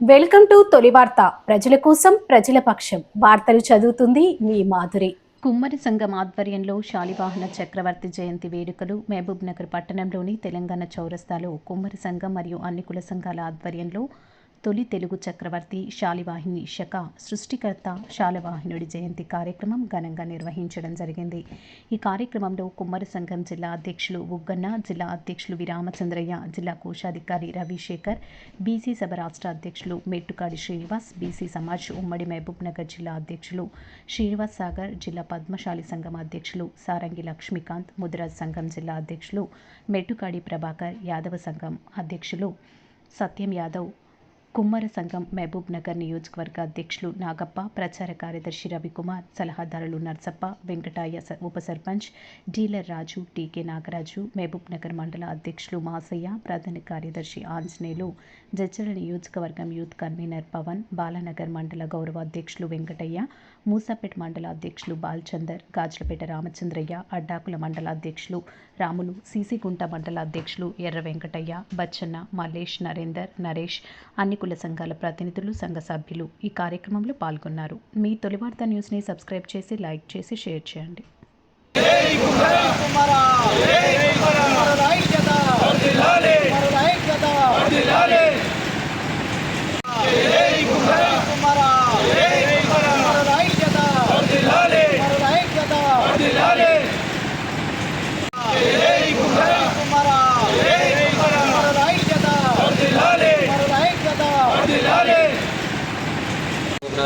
Welcome to తొలి వార్త. ప్రజల కోసం ప్రజల పక్షం. వార్తలు చదువుతుంది మీ మాధురి. కుమ్మరి సంఘం ఆధ్వర్యంలో శాలివాహన చక్రవర్తి జయంతి వేడుకలు మహబూబ్ నగర్ పట్టణంలోని తెలంగాణ చౌరస్తాలో కుమ్మరి సంఘం మరియు అన్ని కుల సంఘాల ఆధ్వర్యంలో తొలి తెలుగు చక్రవర్తి శాలివాహిని శక సృష్టికర్త శాలివాహినుడి జయంతి కార్యక్రమం ఘనంగా నిర్వహించడం జరిగింది. ఈ కార్యక్రమంలో కుమ్మరి సంఘం జిల్లా అధ్యక్షులు ఉగ్గన్న జిల్లా అధ్యక్షులు విరామచంద్రయ్య జిల్లా కోశాధికారి రవిశేఖర్ బీసీ సభ రాష్ట్ర అధ్యక్షులు మెట్టుకాడి శ్రీనివాస్ బీసీ సమాజ్ ఉమ్మడి మహబూబ్ నగర్ జిల్లా అధ్యక్షులు శ్రీనివాస్ సాగర్ జిల్లా పద్మశాలి సంఘం అధ్యక్షులు సారంగి లక్ష్మీకాంత్ ముదిరాజ్ సంఘం జిల్లా అధ్యక్షులు మెట్టుకాడి ప్రభాకర్ యాదవ సంఘం అధ్యక్షులు సత్యం యాదవ్ కుమ్మర సంఘం మహబూబ్ నగర్ నియోజకవర్గ అధ్యక్షులు నాగప్ప ప్రచార కార్యదర్శి రవికుమార్ సలహాదారులు నర్సప్ప వెంకటాయ ఉప సర్పంచ్ డీలర్ రాజు టీకే నాగరాజు మహబూబ్ నగర్ మండల అధ్యక్షులు మాసయ్య ప్రధాన కార్యదర్శి ఆంజనేయులు జడ్చల నియోజకవర్గం యూత్ కన్వీనర్ పవన్ బాలానగర్ మండల గౌరవ అధ్యక్షులు వెంకటయ్య మూసాపేట మండల అధ్యక్షులు బాల్చందర్ గాజులపేట రామచంద్రయ్య అడ్డాకుల మండల అధ్యక్షులు రాములు సీసీగుంట మండల అధ్యక్షులు ఎర్ర వెంకటయ్య బచ్చన్న మల్లేష్ నరేందర్ నరేష్ అన్ని కుల సంఘాల ప్రతినిధులు సంఘ సభ్యులు ఈ కార్యక్రమంలో పాల్గొన్నారు. మీ తొలి వార్త న్యూస్ని సబ్స్క్రైబ్ చేసి లైక్ చేసి షేర్ చేయండి.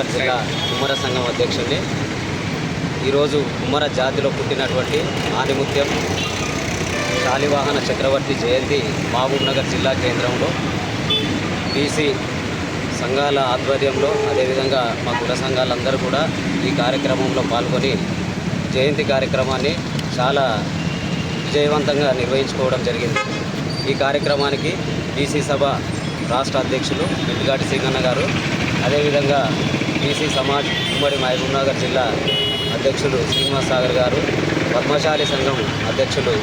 మహబూబ్నగర్ జిల్లా కుమ్మర సంఘం అధ్యక్షుడిని. ఈరోజు కుమ్మర జాతిలో పుట్టినటువంటి ఆనిముత్యం శాలివాహన చక్రవర్తి జయంతి మహబూబ్నగర్ జిల్లా కేంద్రంలో. బీసీ సంఘాల ఆధ్వర్యంలో అదేవిధంగా మా కుల సంఘాలందరూ కూడా ఈ కార్యక్రమంలో పాల్గొని జయంతి కార్యక్రమాన్ని చాలా విజయవంతంగా నిర్వహించుకోవడం జరిగింది. ఈ కార్యక్రమానికి బీసీ సభ రాష్ట్ర అధ్యక్షులు మిట్టిగాటి సింగన్న గారు అదేవిధంగా బీసీ సమాజ్ ఉమ్మడి మహబూబ్నగర్ జిల్లా అధ్యక్షులు శ్రీనివాస్ సాగర్ గారు పద్మశాలి సంఘం అధ్యక్షులు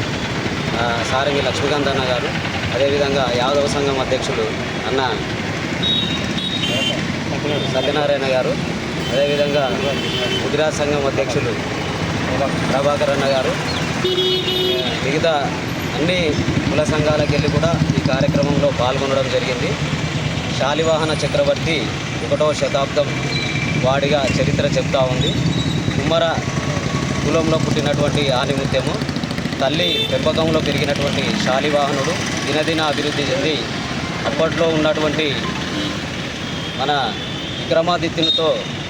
సారంగి లక్ష్మీకాంత్ అన్న గారు అదేవిధంగా యాదవ సంఘం అధ్యక్షులు అన్న సత్యనారాయణ గారు అదేవిధంగా గుజరాత్ సంఘం అధ్యక్షులు ప్రభాకర్ అన్న గారు. మిగతా అన్ని కుల సంఘాలకు వెళ్ళి కూడా ఈ కార్యక్రమంలో పాల్గొనడం జరిగింది. శాలివాహన చక్రవర్తి ఒకటో శతాబ్దం వాడిగా చరిత్ర చెప్తా ఉంది. కుమ్మర కులంలో పుట్టినటువంటి ఆనిముత్యము తల్లి పెంపకంలో పెరిగినటువంటి శాలివాహనుడు దినదిన అభివృద్ధి చెంది అప్పట్లో ఉన్నటువంటి మన విక్రమాదిత్యునితో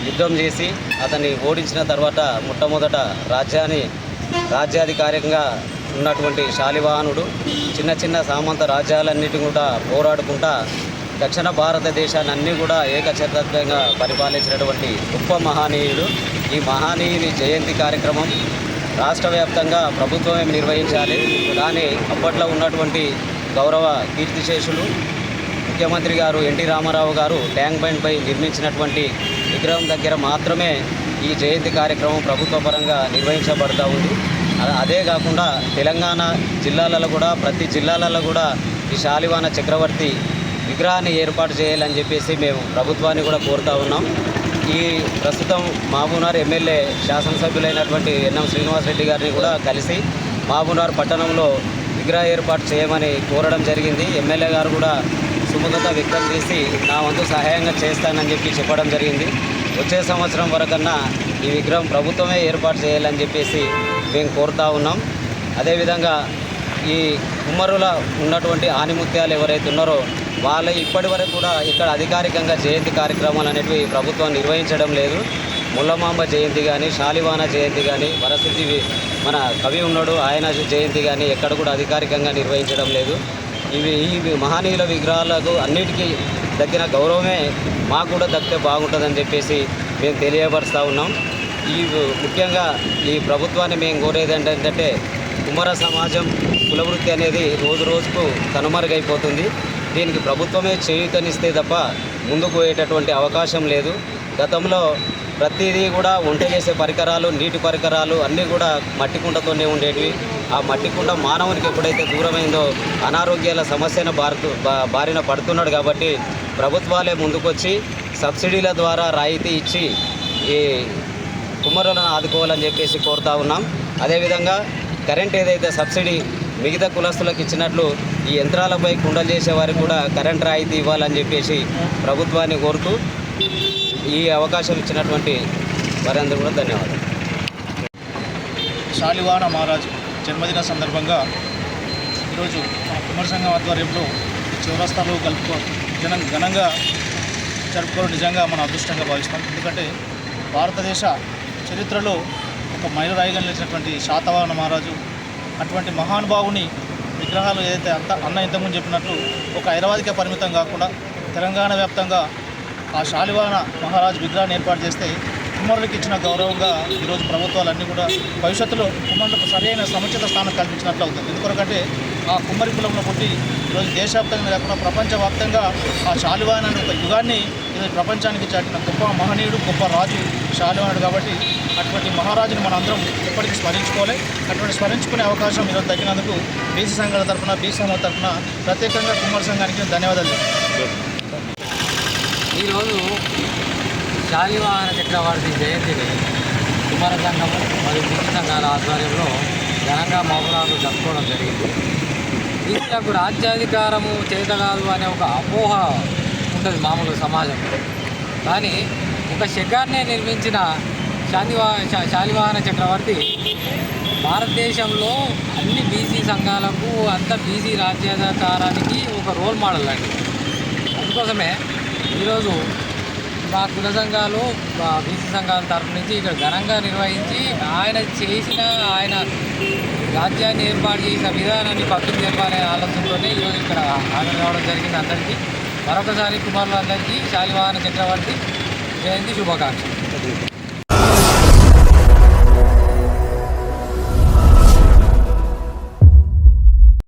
యుద్ధం చేసి అతన్ని ఓడించిన తర్వాత మొట్టమొదట రాజ్యాన్ని రాజ్యాధికారికంగా ఉన్నటువంటి శాలివాహనుడు చిన్న చిన్న సామంత రాజ్యాలన్నిటి కూడా పోరాడుకుంటా దక్షిణ భారతదేశాన్ని అన్నీ కూడా ఏకచత్రంగా పరిపాలించినటువంటి గొప్ప మహనీయుడు. ఈ మహానీయుని జయంతి కార్యక్రమం రాష్ట్ర వ్యాప్తంగా ప్రభుత్వమే నిర్వహించాలి. కానీ అప్పట్లో ఉన్నటువంటి గౌరవ కీర్తిశేషులు ముఖ్యమంత్రి గారు ఎన్టీ రామారావు గారు ట్యాంక్ బండ్పై నిర్మించినటువంటి విగ్రహం దగ్గర మాత్రమే ఈ జయంతి కార్యక్రమం ప్రభుత్వ పరంగా నిర్వహించబడతా ఉంది. అదే కాకుండా తెలంగాణ జిల్లాలలో కూడా ప్రతి జిల్లాలలో కూడా ఈ శాలివాన చక్రవర్తి విగ్రహాన్ని ఏర్పాటు చేయాలని చెప్పేసి మేము ప్రభుత్వాన్ని కూడా కోరుతా ఉన్నాం. ఈ ప్రస్తుతం మహబూబ్నగర్ ఎమ్మెల్యే శాసనసభ్యులైనటువంటి ఎన్ఎం శ్రీనివాసరెడ్డి గారిని కూడా కలిసి మహబూబ్నగర్ పట్టణంలో విగ్రహ ఏర్పాటు చేయమని కోరడం జరిగింది. ఎమ్మెల్యే గారు కూడా సుముఖత వ్యక్తం చేసి నా వంతు సహాయంగా చేస్తానని చెప్పి చెప్పడం జరిగింది. వచ్చే సంవత్సరం వరకన్నా ఈ విగ్రహం ప్రభుత్వమే ఏర్పాటు చేయాలని చెప్పేసి మేము కోరుతా ఉన్నాం. అదేవిధంగా ఈ కుమ్మరుల ఉన్నటువంటి ఆనిముత్యాలు ఎవరైతే ఉన్నారో వాళ్ళు ఇప్పటి వరకు కూడా ఇక్కడ అధికారికంగా జయంతి కార్యక్రమాలు అనేటివి ప్రభుత్వం నిర్వహించడం లేదు. ముల్లమాంబ జయంతి కానీ శాలివాన జయంతి కానీ వరసిద్ధి మన కవి ఉన్నాడు ఆయన జయంతి కానీ ఎక్కడ కూడా అధికారికంగా నిర్వహించడం లేదు. ఇవి ఈ మహనీయుల విగ్రహాలకు అన్నిటికీ దక్కిన గౌరవమే మాకు కూడా దక్కితే బాగుంటుందని చెప్పేసి మేము తెలియపరుస్తూ ఉన్నాం. ఈ ముఖ్యంగా ఈ ప్రభుత్వాన్ని మేము కోరేది ఏంటంటే కుమార సమాజం కులవృత్తి అనేది రోజు రోజుకు కనుమరుగైపోతుంది. దీనికి ప్రభుత్వమే చేయూతనిస్తే తప్ప ముందుకు పోయేటటువంటి అవకాశం లేదు. గతంలో ప్రతిదీ కూడా వంట చేసే పరికరాలు నీటి పరికరాలు అన్నీ కూడా మట్టి కుండతోనే ఉండేటివి. ఆ మట్టి కుండ మానవునికి ఎప్పుడైతే దూరమైందో అనారోగ్యాల సమస్యను బారుతూ బారిన పడుతున్నాడు కాబట్టి ప్రభుత్వాలే ముందుకొచ్చి సబ్సిడీల ద్వారా రాయితీ ఇచ్చి ఈ కుమ్మరులను ఆదుకోవాలని చెప్పేసి కోరుతా ఉన్నాం. అదేవిధంగా కరెంట్ ఏదైతే సబ్సిడీ మిగతా కులస్తులకు ఇచ్చినట్లు ఈ యంత్రాలపై కుండలు చేసే వారికి కూడా కరెంట్ రాయితీ ఇవ్వాలని చెప్పేసి ప్రభుత్వాన్ని కోరుతూ ఈ అవకాశం ఇచ్చినటువంటి వారందరూ కూడా ధన్యవాదాలు. శాలివాన మహారాజు జన్మదిన సందర్భంగా ఈరోజు మన కుమార సంఘం ఆధ్వర్యంలో చౌరస్తాలో కలుపుకో జనం ఘనంగా జరుపుకోవడం నిజంగా మనం అదృష్టంగా భావిస్తాం. ఎందుకంటే భారతదేశ చరిత్రలో ఒక మైలురాయిగా నిలిచినటువంటి శాతవాహన మహారాజు అటువంటి మహానుభావుని విగ్రహాలు ఏదైతే అంత అన్న ఇంతకుముందు చెప్పినట్లు ఒక హైదరాబాద్కే పరిమితం కాకుండా తెలంగాణ వ్యాప్తంగా ఆ శాలివాన మహారాజు విగ్రహాన్ని ఏర్పాటు చేస్తే కుమారులకు ఇచ్చిన గౌరవంగా ఈరోజు ప్రభుత్వాలన్నీ కూడా భవిష్యత్తులో కుమారులకు సరైన సముచిత స్థానం కల్పించినట్లు అవుతుంది. ఎందుకంటే ఆ కుమ్మరి కులంలో పుట్టి ఈరోజు దేశవ్యాప్తంగా కాకుండా ప్రపంచవ్యాప్తంగా ఆ శాలివాన అనే ఒక యుగాన్ని ఈరోజు ప్రపంచానికి చాటిన గొప్ప మహనీయుడు గొప్ప రాజు శాలివాహనుడు కాబట్టి అటువంటి మహారాజును మనం అందరం ఎప్పటికీ స్మరించుకోవాలి. అటువంటి స్మరించుకునే అవకాశం ఈరోజు తగ్గినందుకు బీసీ సంఘాల తరఫున బీసీ సంఘాల తరఫున ప్రత్యేకంగా కుమార సంఘానికి ధన్యవాదాలు ఈరోజు శాలివాహన చక్రవర్తి జయంతిని కుమార సంఘము మరియు బీసీ సంఘాల ఆధ్వర్యంలో ఘనంగా మౌనాలు జరుపుకోవడం జరిగింది. బీసీలకు రాజ్యాధికారము చేత కాదు అనే ఒక అపోహ ఉంటుంది మామూలు సమాజం. కానీ ఒక శకాన్నే నిర్మించిన శాంతివా శాలివాహన చక్రవర్తి భారతదేశంలో అన్ని బీసీ సంఘాలకు అంత బీసీ రాజ్యాధికారానికి ఒక రోల్ మోడల్ అండి. అందుకోసమే ఈరోజు మా కుల సంఘాలు మా బీసీ సంఘాల తరఫు నుంచి ఇక్కడ ఘనంగా నిర్వహించి ఆయన చేసిన ఆయన రాజ్యాన్ని ఏర్పాటు చేసిన విధానాన్ని పబ్లిక్ తెలపాలనే ఆలోచనతోనే ఈరోజు ఇక్కడ హాజరు కావడం జరిగింది అందరికీ. మరొకసారి కుమారులందరికీ శాలివాహన చక్రవర్తి జయంతి శుభాకాంక్షలు.